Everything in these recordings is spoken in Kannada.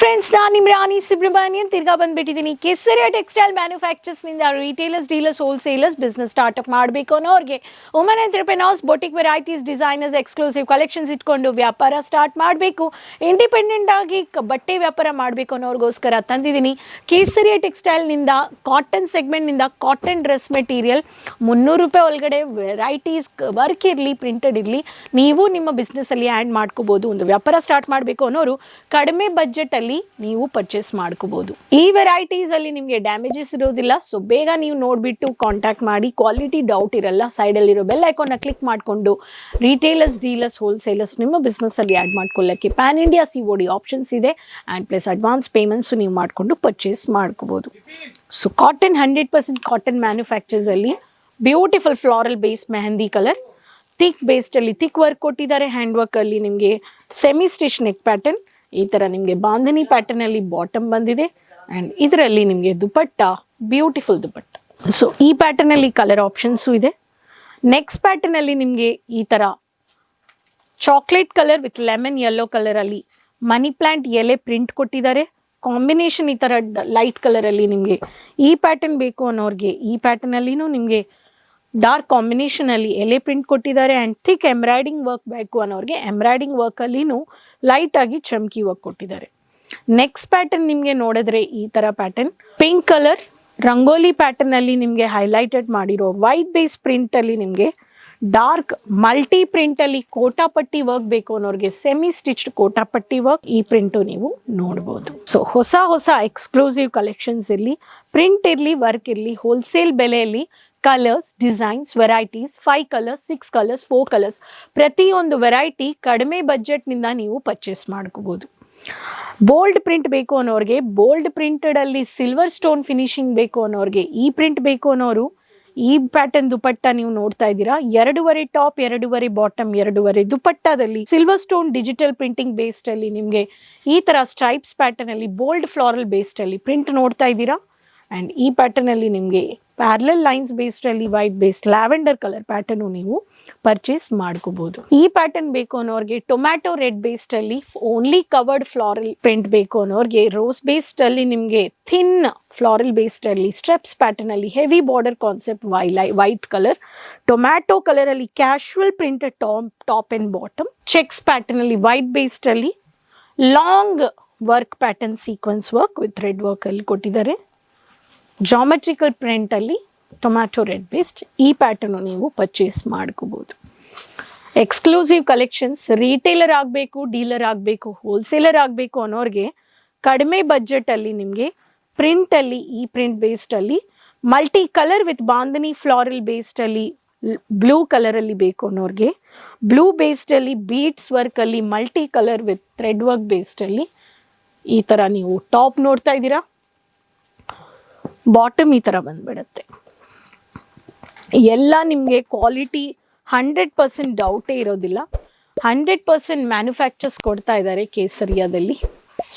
ಫ್ರೆಂಡ್ಸ್ ನಾನು ರಾಣಿ ಸುಬ್ರಹ್ಮಣ್ಯನ್ ತಿರ್ಗಾ ಬಂದ್ಬಿಟ್ಟಿದ್ದೀನಿ Kesariya textile ಮ್ಯಾನುಫ್ಯಾಕ್ಚರ್ಸ್ನಿಂದ retailers dealers wholesalers business startup ಮಾಡಬೇಕು ಅನ್ನೋರಿಗೆ woman entrepreneurs boutique varieties designers exclusive collections ಇಟ್ಕೊಂಡು ವ್ಯಾಪಾರ ಸ್ಟಾರ್ಟ್ ಮಾಡಬೇಕು. ಇಂಡಿಪೆಂಡೆಂಟ್ ಆಗಿ ಬಟ್ಟೆ ವ್ಯಾಪಾರ ಮಾಡಬೇಕು ಅನ್ನೋರಿಗೋಸ್ಕರ ತಂದಿದ್ದೀನಿ ಕೇಸರಿಯ ಟೆಕ್ಸ್ಟೈಲ್ನಿಂದ ಕಾಟನ್ ಸೆಗ್ಮೆಂಟ್ನಿಂದ ಕಾಟನ್ ಡ್ರೆಸ್ ಮೆಟೀರಿಯಲ್ ಮುನ್ನೂರು ರೂಪಾಯಿ ಒಳಗಡೆ ವೆರೈಟೀಸ್ ವರ್ಕ್ ಇರಲಿ ಪ್ರಿಂಟೆಡ್ ಇರಲಿ, ನೀವು ನಿಮ್ಮ ಬಿಸ್ನೆಸ್ಸಲ್ಲಿ ಆ್ಯಡ್ ಮಾಡ್ಕೋಬೋದು. ಒಂದು ವ್ಯಾಪಾರ ಸ್ಟಾರ್ಟ್ ಮಾಡಬೇಕು ಅನ್ನೋರು ಕಡಿಮೆ ಬಜೆಟಲ್ಲಿ ನೀವು ಪರ್ಚೇಸ್ ಮಾಡ್ಕೋಬಹುದು ಈ ವೆರೈಟೀಸಲ್ಲಿ ನಿಮಗೆ ಡ್ಯಾಮೇಜಸ್ ಇರೋದಿಲ್ಲ ಸೊ ಬೇಗ ನೀವು ನೋಡ್ಬಿಟ್ಟು ಕಾಂಟ್ಯಾಕ್ಟ್ ಮಾಡಿ. ಕ್ವಾಲಿಟಿ ಡೌಟ್ ಇರಲ್ಲ ಸೈಡ್ ಅಲ್ಲಿರೋ ಬೆಲ್ ಐಕಾನ್ ಕ್ಲಿಕ್ ಮಾಡಿಕೊಂಡು ರಿಟೇಲರ್ಸ್ ಡೀಲರ್ಸ್ ಹೋಲ್ಸೇಲರ್ಸ್ ನಿಮ್ಮ ಬಿಸ್ನೆಸ್ ಅಲ್ಲಿ add ಮಾಡ್ಕೊಳ್ಳಕ್ಕೆ pan India C O D options ಇದೆ ಆ್ಯಂಡ್ ಪ್ಲಸ್ ಅಡ್ವಾನ್ಸ್ ಪೇಮೆಂಟ್ಸ್ ನೀವು ಮಾಡಿಕೊಂಡು ಪರ್ಚೇಸ್ ಮಾಡ್ಕೋಬಹುದು so cotton hundred percent cotton manufacturers ಅಲ್ಲಿ beautiful floral base mehndi colour thick ಬೇಸ್ಡಲ್ಲಿ thick work ಕೊಟ್ಟಿದ್ದಾರೆ ಹ್ಯಾಂಡ್ ವರ್ಕಲ್ಲಿ ನಿಮಗೆ ಸೆಮಿ ಸ್ಟಿಚ್ ನೆಕ್ ಪ್ಯಾಟರ್ನ್ ಈ ಥರ ನಿಮಗೆ ಬಾಂಧನಿ ಪ್ಯಾಟರ್ನಲ್ಲಿ ಬಾಟಮ್ ಬಂದಿದೆ ಆ್ಯಂಡ್ ಇದರಲ್ಲಿ ನಿಮಗೆ ದುಪಟ್ಟ ಬ್ಯೂಟಿಫುಲ್ ದುಪಟ್ಟ. ಸೊ ಈ ಪ್ಯಾಟರ್ನಲ್ಲಿ ಕಲರ್ ಆಪ್ಷನ್ಸು ಇದೆ. ನೆಕ್ಸ್ಟ್ ಪ್ಯಾಟರ್ನಲ್ಲಿ ನಿಮಗೆ ಈ ಥರ chocolate colour with lemon yellow ಕಲರಲ್ಲಿ ಮನಿ ಪ್ಲಾಂಟ್ ಎಲೆ ಪ್ರಿಂಟ್ ಕೊಟ್ಟಿದ್ದಾರೆ. ಕಾಂಬಿನೇಷನ್ ಈ ಥರ ಲೈಟ್ ಕಲರಲ್ಲಿ ನಿಮಗೆ ಈ ಪ್ಯಾಟರ್ನ್ ಬೇಕು ಅನ್ನೋರಿಗೆ ಈ ಪ್ಯಾಟರ್ನಲ್ಲಿನೂ ನಿಮಗೆ ಡಾರ್ಕ್ ಕಾಂಬಿನೇಷನಲ್ಲಿ ಎಲೆ ಪ್ರಿಂಟ್ ಕೊಟ್ಟಿದ್ದಾರೆ ಆ್ಯಂಡ್ ಥಿಕ್ ಎಂಬ್ರಾಯ್ಡಿಂಗ್ ವರ್ಕ್ ಬೇಕು ಅನ್ನೋರಿಗೆ ಎಂಬ್ರಾಯ್ಡಿಂಗ್ ವರ್ಕಲ್ಲಿನೂ ಲೈಟಾಗಿ ಚಮ್ಕಿ ವರ್ಕ್ ಕೊಟ್ಟಿದ್ದಾರೆ. ನೆಕ್ಸ್ಟ್ ಪ್ಯಾಟರ್ನ್ ನಿಮಗೆ ನೋಡಿದ್ರೆ ಈ ಥರ ಪ್ಯಾಟರ್ನ್ ಪಿಂಕ್ ಕಲರ್ ರಂಗೋಲಿ ಪ್ಯಾಟರ್ನಲ್ಲಿ ನಿಮಗೆ ಹೈಲೈಟೆಡ್ ಮಾಡಿರೋ ವೈಟ್ ಬೇಸ್ ಪ್ರಿಂಟಲ್ಲಿ ನಿಮಗೆ ಡಾರ್ಕ್ ಮಲ್ಟಿ ಪ್ರಿಂಟಲ್ಲಿ ಕೋಟಾಪಟ್ಟಿ ವರ್ಕ್ ಬೇಕು ಅನ್ನೋರಿಗೆ ಸೆಮಿ ಸ್ಟಿಚ್ಡ್ ಕೋಟಾಪಟ್ಟಿ ವರ್ಕ್ ಈ ಪ್ರಿಂಟು ನೀವು ನೋಡ್ಬೋದು. ಸೊ ಹೊಸ ಹೊಸ ಎಕ್ಸ್ಕ್ಲೂಸಿವ್ ಕಲೆಕ್ಷನ್ಸ್ ಇರಲಿ ಪ್ರಿಂಟ್ ಇರಲಿ ವರ್ಕ್ ಇರಲಿ ಹೋಲ್ಸೇಲ್ ಬೆಲೆಯಲ್ಲಿ colours designs varieties five colours six colours four colours ಪ್ರತಿಯೊಂದು ವೆರೈಟಿ ಕಡಿಮೆ ಬಜೆಟ್ನಿಂದ ನೀವು ಪರ್ಚೇಸ್ ಮಾಡ್ಕೋಬೋದು. ಬೋಲ್ಡ್ ಪ್ರಿಂಟ್ ಬೇಕು ಅನ್ನೋರಿಗೆ ಬೋಲ್ಡ್ ಪ್ರಿಂಟೆಡ್ ಅಲ್ಲಿ ಸಿಲ್ವರ್ ಸ್ಟೋನ್ ಫಿನಿಶಿಂಗ್ ಬೇಕು ಅನ್ನೋರಿಗೆ, ಈ ಪ್ರಿಂಟ್ ಬೇಕು ಅನ್ನೋರು, ಈ ಪ್ಯಾಟರ್ನ್ ದುಪಟ್ಟ ನೀವು ನೋಡ್ತಾ ಇದ್ದೀರಾ? ಎರಡೂವರೆ ಟಾಪ್ ಎರಡೂವರೆ ಬಾಟಮ್ ಎರಡೂವರೆ ದುಪಟ್ಟದಲ್ಲಿ silver stone digital printing based ಅಲ್ಲಿ ನಿಮಗೆ ಈ ತರ ಸ್ಟ್ರೈಪ್ಸ್ ಪ್ಯಾಟರ್ನ್ ಅಲ್ಲಿ ಬೋಲ್ಡ್ ಫ್ಲಾರಲ್ ಬೇಸ್ಡ್ ಅಲ್ಲಿ ಪ್ರಿಂಟ್ ನೋಡ್ತಾ ಇದ್ದೀರಾ? ಆ್ಯಂಡ್ ಈ ಪ್ಯಾಟರ್ನ್ ಅಲ್ಲಿ ನಿಮಗೆ ಪ್ಯಾರಲಲ್ ಲೈನ್ಸ್ ಬೇಸ್ಡ್ ಅಲ್ಲಿ white based lavender colour pattern ನೀವು ಪರ್ಚೇಸ್ ಮಾಡ್ಕೋಬಹುದು ಈ ಪ್ಯಾಟರ್ನ್ ಬೇಕು ಅನ್ನೋರಿಗೆ ಟೊಮ್ಯಾಟೊ ರೆಡ್ ಬೇಸ್ಡ್ ಅಲ್ಲಿ ಓನ್ಲಿ ಕವರ್ಡ್ ಫ್ಲಾರಲ್ ಪ್ರಿಂಟ್ ಬೇಕು ಅನ್ನೋರಿಗೆ ರೋಸ್ ಬೇಸ್ಡ್ ಅಲ್ಲಿ ನಿಮಗೆ ಥಿನ್ ಫ್ಲಾರಲ್ ಬೇಸ್ಡ್ ಅಲ್ಲಿ ಸ್ಟ್ರೆಪ್ಸ್ ಪ್ಯಾಟರ್ನ್ ಅಲ್ಲಿ heavy border concept white colour tomato colour ಅಲ್ಲಿ casual print top top and bottom checks pattern ಅಲ್ಲಿ ವೈಟ್ ಬೇಸ್ಡ್ ಅಲ್ಲಿ long work pattern sequins work with red work ಅಲ್ಲಿ ಕೊಟ್ಟಿದ್ದಾರೆ. ಜಾಮೆಟ್ರಿಕಲ್ ಪ್ರಿಂಟಲ್ಲಿ ಟೊಮ್ಯಾಟೊ ರೆಡ್ ಬೇಸ್ಡ್ ಈ ಪ್ಯಾಟರ್ನು ನೀವು ಪರ್ಚೇಸ್ ಮಾಡ್ಕೋಬೋದು. ಎಕ್ಸ್ಕ್ಲೂಸಿವ್ ಕಲೆಕ್ಷನ್ಸ್ ರೀಟೇಲರ್ ಆಗಬೇಕು ಡೀಲರ್ ಆಗಬೇಕು ಹೋಲ್ಸೇಲರ್ ಆಗಬೇಕು ಅನ್ನೋರಿಗೆ ಕಡಿಮೆ ಬಜೆಟಲ್ಲಿ ನಿಮಗೆ ಪ್ರಿಂಟಲ್ಲಿ ಈ print ಬೇಸ್ಡಲ್ಲಿ multi colour with bandhani floral ಬೇಸ್ಡಲ್ಲಿ blue ಕಲರಲ್ಲಿ ಬೇಕು ಅನ್ನೋರಿಗೆ ಬ್ಲೂ ಬೇಸ್ಡಲ್ಲಿ beads ವರ್ಕಲ್ಲಿ multi colour with thread work ಬೇಸ್ಡಲ್ಲಿ ಈ ಥರ ನೀವು ಟಾಪ್ ನೋಡ್ತಾ ಇದ್ದೀರಾ? ಬಾಟಮ್ ಈ ಥರ ಬಂದ್ಬಿಡುತ್ತೆ. ಎಲ್ಲ ನಿಮಗೆ ಕ್ವಾಲಿಟಿ ಹಂಡ್ರೆಡ್ ಪರ್ಸೆಂಟ್ ಡೌಟೇ ಇರೋದಿಲ್ಲ. ಹಂಡ್ರೆಡ್ ಪರ್ಸೆಂಟ್ ಮ್ಯಾನುಫ್ಯಾಕ್ಚರ್ಸ್ ಕೊಡ್ತಾ ಇದ್ದಾರೆ ಕೇಸರಿಯಾದಲ್ಲಿ.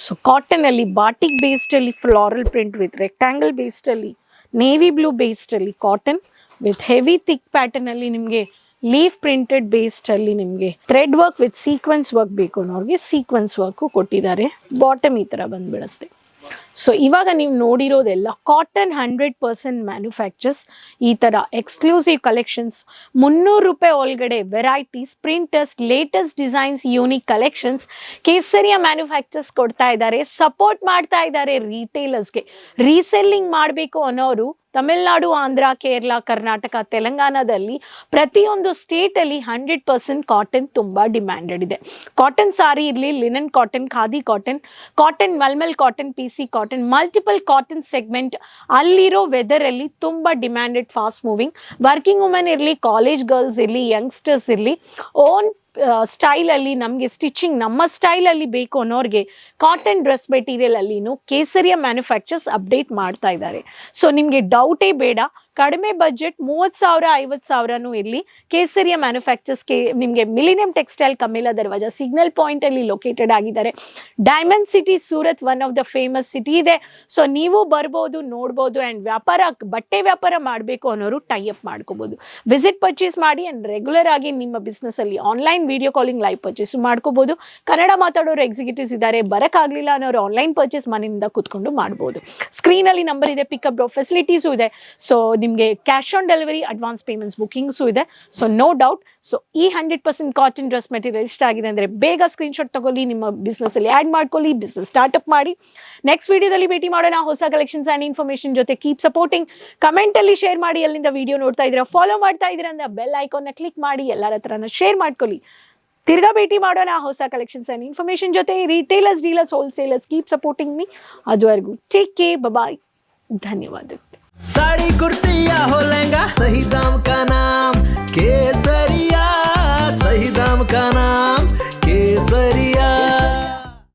ಸೊ ಕಾಟನಲ್ಲಿ ಬಾಟಿಕ್ ಬೇಸ್ಡಲ್ಲಿ ಫ್ಲಾರಲ್ ಪ್ರಿಂಟ್ ವಿತ್ ರೆಕ್ಟ್ಯಾಂಗಲ್ ಬೇಸ್ಡಲ್ಲಿ ನೇವಿ ಬ್ಲೂ ಬೇಸ್ಡಲ್ಲಿ ಕಾಟನ್ ವಿತ್ ಹೆವಿ ಥಿಕ್ ಪ್ಯಾಟರ್ನಲ್ಲಿ ನಿಮಗೆ ಲೀಫ್ ಪ್ರಿಂಟೆಡ್ ಬೇಸ್ಡಲ್ಲಿ ನಿಮಗೆ thread work with sequins work ಬೇಕು ಅನ್ನೋರಿಗೆ ಸೀಕ್ವೆನ್ಸ್ ವರ್ಕು ಕೊಟ್ಟಿದ್ದಾರೆ. ಬಾಟಮ್ ಈ ಥರ ಬಂದ್ಬಿಡುತ್ತೆ. ಸೊ ಇವಾಗ ನೀವು ನೋಡಿರೋದೆಲ್ಲ ಕಾಟನ್ ಹಂಡ್ರೆಡ್ ಪರ್ಸೆಂಟ್ ಮ್ಯಾನುಫ್ಯಾಕ್ಚರ್ಸ್ ಈ ಥರ ಎಕ್ಸ್ಕ್ಲೂಸಿವ್ ಕಲೆಕ್ಷನ್ಸ್ ಮುನ್ನೂರು ರೂಪಾಯಿ ಒಳಗಡೆ varieties printers latest designs unique collections Kesariya manufacturers ಕೊಡ್ತಾ ಇದ್ದಾರೆ ಸಪೋರ್ಟ್ ಮಾಡ್ತಾ ಇದ್ದಾರೆ ರೀಟೇಲರ್ಸ್ಗೆ ರೀಸೆಲ್ಲಿಂಗ್ ಮಾಡಬೇಕು ಅನ್ನೋರು ತಮಿಳ್ನಾಡು, ಆಂಧ್ರ, ಕೇರಳ, ಕರ್ನಾಟಕ, ತೆಲಂಗಾಣದಲ್ಲಿ ಪ್ರತಿಯೊಂದು ಸ್ಟೇಟಲ್ಲಿ ಹಂಡ್ರೆಡ್ ಪರ್ಸೆಂಟ್ ಕಾಟನ್ ತುಂಬ ಡಿಮ್ಯಾಂಡೆಡ್ ಇದೆ. ಕಾಟನ್ ಸಾರಿ ಇರಲಿ, linen cotton, khadi cotton cotton malmal cotton, P C cotton, multiple cotton segment ಅಲ್ಲಿರೋ ವೆದರಲ್ಲಿ ತುಂಬ demanded, fast moving. Working women ಇರಲಿ, ಕಾಲೇಜ್ ಗರ್ಲ್ಸ್ ಇರಲಿ, ಯಂಗ್ಸ್ಟರ್ಸ್ ಇರಲಿ, ಓನ್ ಸ್ಟೈಲಲ್ಲಿ ನಮಗೆ ಸ್ಟಿಚಿಂಗ್, ನಮ್ಮ ಸ್ಟೈಲಲ್ಲಿ ಬೇಕು ಅನ್ನೋರಿಗೆ ಕಾಟನ್ ಡ್ರೆಸ್ ಮೆಟೀರಿಯಲ್ ಅಲ್ಲಿನೂ ಕೇಸರಿಯ ಮ್ಯಾನುಫ್ಯಾಕ್ಚರ್ಸ್ ಅಪ್ಡೇಟ್ ಮಾಡ್ತಾ ಇದ್ದಾರೆ. ಸೊ ನಿಮಗೆ ಡೌಟೇ ಬೇಡ. ಕಡಿಮೆ ಬಜೆಟ್ ಮೂವತ್ತು ಸಾವಿರ, ಐವತ್ತು ಸಾವಿರನೂ ಇರಲಿ. ಕೇಸರಿಯ ಮ್ಯಾನುಫ್ಯಾಕ್ಚರ್ಸ್ಗೆ ನಿಮಗೆ millennium textile Kamela Darwaja signal ಪಾಯಿಂಟಲ್ಲಿ located ಆಗಿದ್ದಾರೆ. Diamond city Surat one of the famous city ಇದೆ. ಸೊ ನೀವು ಬರ್ಬೋದು, ನೋಡ್ಬೋದು ಆ್ಯಂಡ್ ವ್ಯಾಪಾರ, ಬಟ್ಟೆ ವ್ಯಾಪಾರ ಮಾಡಬೇಕು ಅನ್ನೋರು ಟೈ ಅಪ್ ಮಾಡ್ಕೋಬೋದು. ವಿಸಿಟ್ ಪರ್ಚೇಸ್ ಮಾಡಿ ಆ್ಯಂಡ್ ರೆಗ್ಯುಲರ್ ಆಗಿ ನಿಮ್ಮ ಬಿಸ್ನೆಸ್ಸಲ್ಲಿ online video calling live purchase ಮಾಡ್ಕೋಬೋದು. ಕನ್ನಡ ಮಾತಾಡೋರು ಎಕ್ಸಿಕ್ಯೂಟಿವ್ಸ್ ಇದ್ದಾರೆ, ಬರೋಕ್ಕಾಗಲಿಲ್ಲ ಅನ್ನೋರು ಆನ್ಲೈನ್ ಪರ್ಚೇಸ್ ಮನೆಯಿಂದ ಕೂತ್ಕೊಂಡು ಮಾಡ್ಬೋದು. ಸ್ಕ್ರೀನಲ್ಲಿ ನಂಬರ್ ಇದೆ ಪಿಕಪ್ ಫೆಸಿಲಿಟೀಸು ಇದೆ. ಸೊ ನಿಮಗೆ cash on delivery advance payments bookings ಇದೆ. ಸೊ ನೋ ಡೌಟ್ ಸೊ ಈ hundred percent cotton dress material ಇಷ್ಟ ಆಗಿದೆ ಅಂದರೆ ಬೇಗ ಸ್ಕ್ರೀನ್ಶಾಟ್ ತಗೊಳ್ಳಿ, ನಿಮ್ಮ ಬಿಸ್ನೆಸ್ಸಲ್ಲಿ ಆ್ಯಡ್ ಮಾಡ್ಕೊಳ್ಳಿ ಬಿಸ್ನೆಸ್ ಸ್ಟಾರ್ಟ್ಅಪ್ ಮಾಡಿ. ನೆಕ್ಸ್ಟ್ ವಿಡಿಯೋದಲ್ಲಿ ಭೇಟಿ ಮಾಡೋಣ. ಹೊಸ ಕಲೆಕ್ಷನ್ಸ್ ಆ್ಯಂಡ್ ಇನ್ಫಾರ್ಮೇಷನ್ ಜೊತೆ ಕೀಪ್ ಸಪೋರ್ಟಿಂಗ್ ಕಮೆಂಟಲ್ಲಿ ಶೇರ್ ಮಾಡಿ. ಅಲ್ಲಿಂದ ವಿಡಿಯೋ ನೋಡ್ತಾ ಇದ್ದೀರಾ ಫಾಲೋ ಮಾಡ್ತಾ ಇದ್ದೀರಾ ಅಂದರೆ ಬೆಲ್ ಐಕಾನ್ನ ಕ್ಲಿಕ್ ಮಾಡಿ. ಎಲ್ಲರ ಹತ್ರನ ಶೇರ್ ಮಾಡ್ಕೊಳ್ಳಿ. ತಿರ್ಗಾ ಭೇಟಿ ಮಾಡೋಣ. ಹೊಸ ಕಲೆಕ್ಷನ್ಸ್ ಆ್ಯಂಡ್ ಇನ್ಫಾರ್ಮೇಷನ್ ಜೊತೆ. Retailers dealers wholesalers keep supporting me ಅದುವರೆಗೂ ಟೇಕ್ ಕೇ ಬಾಯ್ ಧನ್ಯವಾದ साड़ी कुर्तिया हो लहंगा सही दाम का नाम केसरिया सही दाम का नाम।